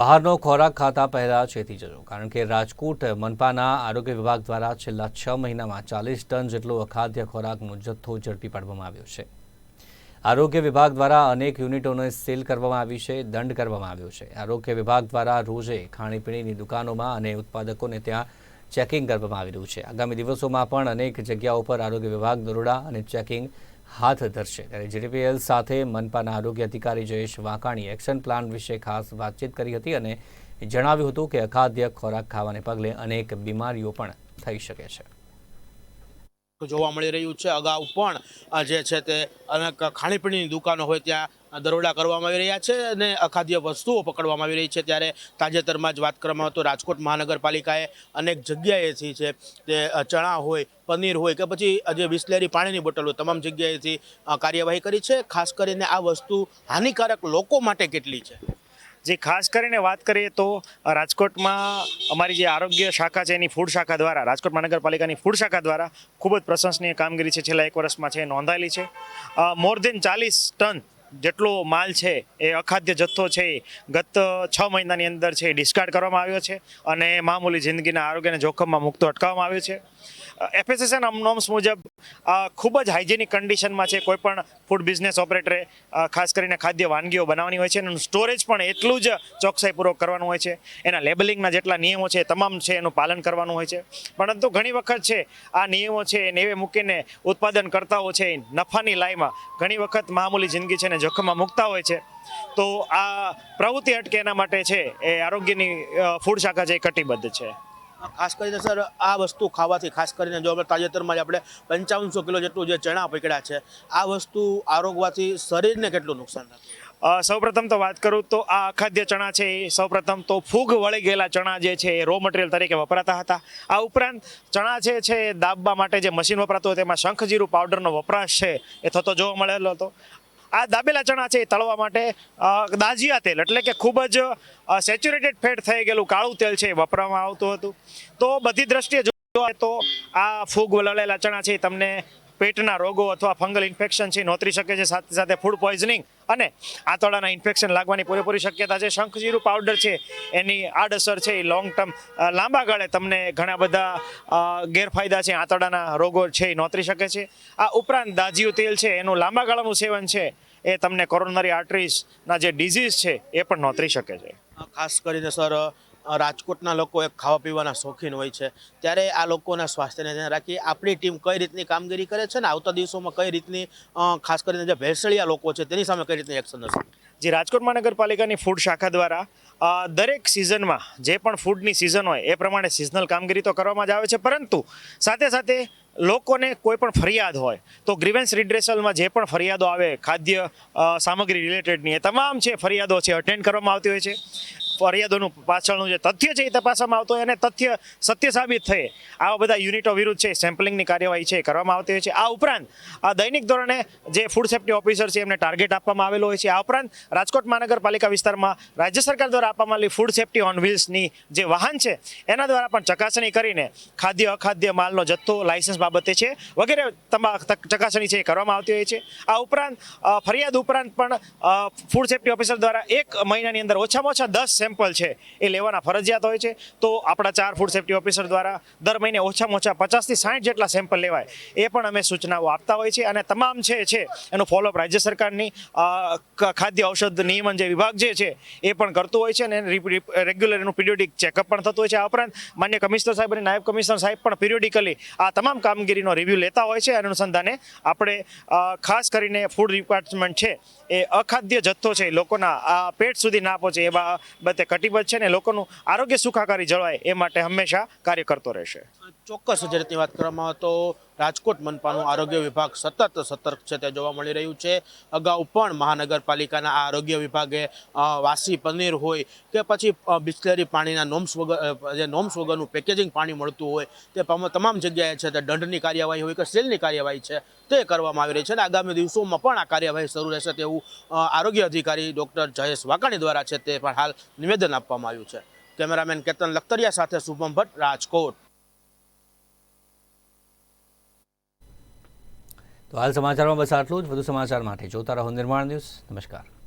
બહારનો ખોરાક ખાતા પહેલા ચેતી જજો. કારણ કે રાજકોટ, મનપાના આરોગ્ય વિભાગ દ્વારા છેલ્લા છ મહિનામાં ચાલીસ ટન જેટલો અખાદ્ય ખોરાકનો જથ્થો ઝડપી પાડવામાં આવ્યો છે. આરોગ્ય વિભાગ દ્વારા અનેક યુનિટોને સીલ કરવામાં આવી છે, દંડ કરવામાં આવ્યો છે. આરોગ્ય વિભાગ દ્વારા રોજે ખાણીપીણીની દુકાનોમાં અને ઉત્પાદકોને ત્યાં ચેકિંગ કરવામાં આવી રહ્યું છે. આગામી દિવસોમાં પણ અનેક જગ્યાઓ પર આરોગ્ય વિભાગ દરોડા અને ચેકિંગ હાથ ધરશે. ત્યારે જીડીપીએલ સાથે મનપાના આરોગ્ય અધિકારી જયેશ વાંકાણીએ એક્શન પ્લાન વિશે ખાસ વાતચીત કરી હતી અને જણાવ્યું હતું કે અખાદ્ય ખોરાક ખાવાને પગલે અનેક બીમારીઓ પણ થઈ શકે છે. જોવા મળી રહ્યું છે. અગાઉ પણ જે છે તે અનેક ખાણીપીણીની દુકાનો હોય ત્યાં દરોડા કરવામાં આવી રહ્યા છે અને અખાદ્ય વસ્તુઓ પકડવામાં આવી રહી છે. ત્યારે તાજેતરમાં જ વાત કરવામાં તો રાજકોટ મહાનગરપાલિકાએ અનેક જગ્યાએથી છે તે ચણા હોય, પનીર હોય કે પછી જે બિસ્લેરી પાણીની બોટલો તમામ જગ્યાએથી કાર્યવાહી કરી છે. ખાસ કરીને આ વસ્તુ હાનિકારક લોકો માટે કેટલી છે? જે ખાસ કરીને વાત કરીએ તો રાજકોટમાં અમારી જે આરોગ્ય શાખા છે એની ફૂડ શાખા દ્વારા, રાજકોટ મહાનગરપાલિકાની ફૂડ શાખા દ્વારા ખૂબ જ પ્રશંસનીય કામગીરી છે, છેલ્લા એક વર્ષમાં છે નોંધાયેલી છે. મોર દેન ચાલીસ ટન જેટલો માલ છે એ અખાદ્ય જથ્થો છે ગત છ મહિનાની અંદર છે ડિસ્કાર્ડ કરવામાં આવ્યો છે અને મામૂલી જિંદગીના આરોગ્યને જોખમમાં મુક્ત અટકાવવામાં આવ્યો છે. એફએસએસએન નોમ્સ મુજબ ખૂબ જ હાઇજેનિક કન્ડિશનમાં છે. કોઈ પણ ફૂડ બિઝનેસ ઓપરેટરે ખાસ કરીને ખાદ્ય વાનગીઓ બનાવવાની હોય છે અને સ્ટોરેજ પણ એટલું જ ચોકસાઈપૂર્વક કરવાનું હોય છે. એના લેબલિંગના જેટલા નિયમો છે તમામ છે એનું પાલન કરવાનું હોય છે. પરંતુ ઘણી વખત છે, આ નિયમો છે એ નેવે મૂકીને ઉત્પાદન કરતાઓ છે એ નફાની લાઈમાં ઘણી વખત મામૂલી જિંદગી છે એને જોખમમાં મૂકતા હોય છે. તો આ પ્રવૃત્તિ અટકે એના માટે છે, એ આરોગ્યની ફૂડ શાખા છે એ કટિબદ્ધ છે. ખાસ કરીને સર, આ વસ્તુ ખાવાથી, ખાસ કરીને જો આપણે તાજેતરમાં જ આપણે પંચાવનસો કિલો જેટલું જે ચણા પકડ્યા છે, આ વસ્તુ આરોગવાથી શરીરને કેટલું નુકસાન થાય સૌપ્રથમ તો વાત કરું તો આ અખાદ્ય ચણા છે, એ સૌપ્રથમ તો ફૂગ વળી ગયેલા ચણા જે છે, એ રો મટીરિયલ તરીકે વપરાતા હતા. આ ઉપરાંત ચણા છે છે દાબવા માટે જે મશીન વપરાતું હોય તેમાં શંખજીરું પાવડરનો વપરાશ છે, એ થતો જોવા મળેલો હતો. આ દાબેલા ચણા છે એ તળવા માટે દાજિયા તેલ, એટલે કે ખૂબ જ સેચ્યુરેટેડ ફેટ થઈ ગયેલું કાળું તેલ છે એ વપરાવામાં આવતું હતું. તો બધી દ્રષ્ટિએ જોવા તો આ ફૂગ વલળેલા ચણા છે તમને પેટના રોગો અથવા ફંગલ ઇન્ફેક્શન છે નોતરી શકે છે, સાથે સાથે ફૂડ પોઈઝનિંગ અને આંતરડાના ઇન્ફેક્શન લાગવાની પૂરેપૂરી શક્યતા છે. શંખજીરું પાવડર છે, એની આડઅસર છે, એ લોંગ ટર્મ લાંબા ગાળે તમને ઘણા બધા ગેરફાયદા છે, આંતરડાના રોગો છે એ નોતરી શકે છે. આ ઉપરાંત દાજીયું તેલ છે, એનું લાંબા ગાળાનું સેવન છે, એ તમને કોરોનરી આર્ટરીઝના જે ડિઝીઝ છે, એ પણ નોતરી શકે છે. ખાસ કરીને, સર રાજકોટના લોકો એક ખાવા પીવાના શોખીન હોય છે. ત્યારે આ લોકોના સ્વાસ્થ્યને ધ્યાન રાખી આપણી ટીમ કઈ રીતની કામગીરી કરે છે ને આવતા દિવસોમાં કઈ રીતની ખાસ કરીને જે ભેળસેળિયા લોકો છે તેની સામે કઈ રીતની એક્શન હશે? જે, રાજકોટ મહાનગરપાલિકાની ફૂડ શાખા દ્વારા દરેક સિઝનમાં જે પણ ફૂડની સિઝન હોય એ પ્રમાણે સિઝનલ કામગીરી તો કરવામાં જ આવે છે. પરંતુ સાથે સાથે લોકોને કોઈ પણ ફરિયાદ હોય તો ગ્રીવેન્સ રિડ્રેસલમાં જે પણ ફરિયાદો આવે, ખાદ્ય સામગ્રી રિલેટેડની એ તમામ છે ફરિયાદો છે અટેન્ડ કરવામાં આવતી હોય છે. ફરિયાદોનું પાછળનું જે તથ્ય છે એ તપાસવામાં આવતું હોય અને તથ્ય સત્ય સાબિત થયે. આવા બધા યુનિટો વિરુદ્ધ છે, સેમ્પલિંગની કાર્યવાહી છે કરવામાં આવતી હોય છે. આ ઉપરાંત, આ દૈનિક ધોરણે જે ફૂડ સેફ્ટી ઓફિસર છે, એમને ટાર્ગેટ આપવામાં આવેલો હોય છે. આ ઉપરાંત, રાજકોટ મહાનગરપાલિકા વિસ્તારમાં રાજ્ય સરકાર દ્વારા આપવામાં આવેલી ફૂડ સેફ્ટી ઓન વ્હીલ્સની જે વાહન છે, એના દ્વારા પણ ચકાસણી કરીને ખાદ્ય, અખાદ્ય માલનો જથ્થો લાયસન્સ બાબતે છે, વગેરે ચકાસણી છે એ કરવામાં આવતી હોય છે. આ ઉપરાંત ફરિયાદ ઉપરાંત પણ ફૂડ સેફ્ટી ઓફિસર દ્વારા એક મહિનાની અંદર ઓછામાં ઓછા દસ સેમ્પલ છે, એ લેવાના ફરજિયાત હોય છે. તો આપણા ચાર ફૂડ સેફ્ટી ઓફિસર દ્વારા દર મહિને ઓછામાં ઓછા પચાસથી સાઠ જેટલા સેમ્પલ લેવાય. એ પણ અમે સૂચનાઓ આપતા હોય છે અને તમામ છે છે, એનું ફોલોઅપ રાજ્ય સરકારની ખાદ્ય ઔષધ નિયમન જે વિભાગ જે છે, એ પણ કરતું હોય છે અને રેગ્યુલર એનું પીરિયોડિક ચેકઅપ પણ થતું હોય છે. આ ઉપરાંત માન્ય કમિશનર સાહેબ અને નાયબ કમિશનર સાહેબ પણ પીરિયોડિકલી આ તમામ કામગીરીનો રિવ્યૂ લેતા હોય છે. અને અનુસંધાને આપણે ખાસ કરીને ફૂડ ડિપાર્ટમેન્ટ છે, એ અખાદ્ય જથ્થો છે લોકોના, આ પેટ સુધી ના પહોંચે એ બાબતે કટિબદ્ધ છે ને લોકોનું આરોગ્ય સુખાકારી જળવાય એ માટે હંમેશા કાર્ય કરતો રહેશે. ચોક્કસ જે વાત કરવામાં તો રાજકોટ મનપાનું આરોગ્ય વિભાગ સતત સતર્ક છે તે જોવા મળી રહ્યું છે. અગાઉ પણ મહાનગરપાલિકાના આરોગ્ય વિભાગે વાસી પનીર હોય કે પછી બિસ્લેરી પાણીના નોમ્સ વગર જે નોમ્સ વગરનું પેકેજિંગ પાણી મળતું હોય, તે તમામ જગ્યાએ છે, તે દંડની કાર્યવાહી હોય કે સેલની કાર્યવાહી છે, તે કરવામાં આવી રહી છે અને આગામી દિવસોમાં પણ આ કાર્યવાહી શરૂ રહેશે તેવું આરોગ્ય અધિકારી ડૉક્ટર જયેશ વાકાણી દ્વારા છે, તે પણ હાલ નિવેદન આપવામાં આવ્યું છે. કેમેરામેન કેતન લખતરિયા સાથે શુભમ ભટ્ટ, રાજકોટ. તો હાલ સમાચારમાં બસ આટલું જ. વધુ સમાચાર માટે જોતા રહો નિર્માણ ન્યૂઝ. નમસ્કાર.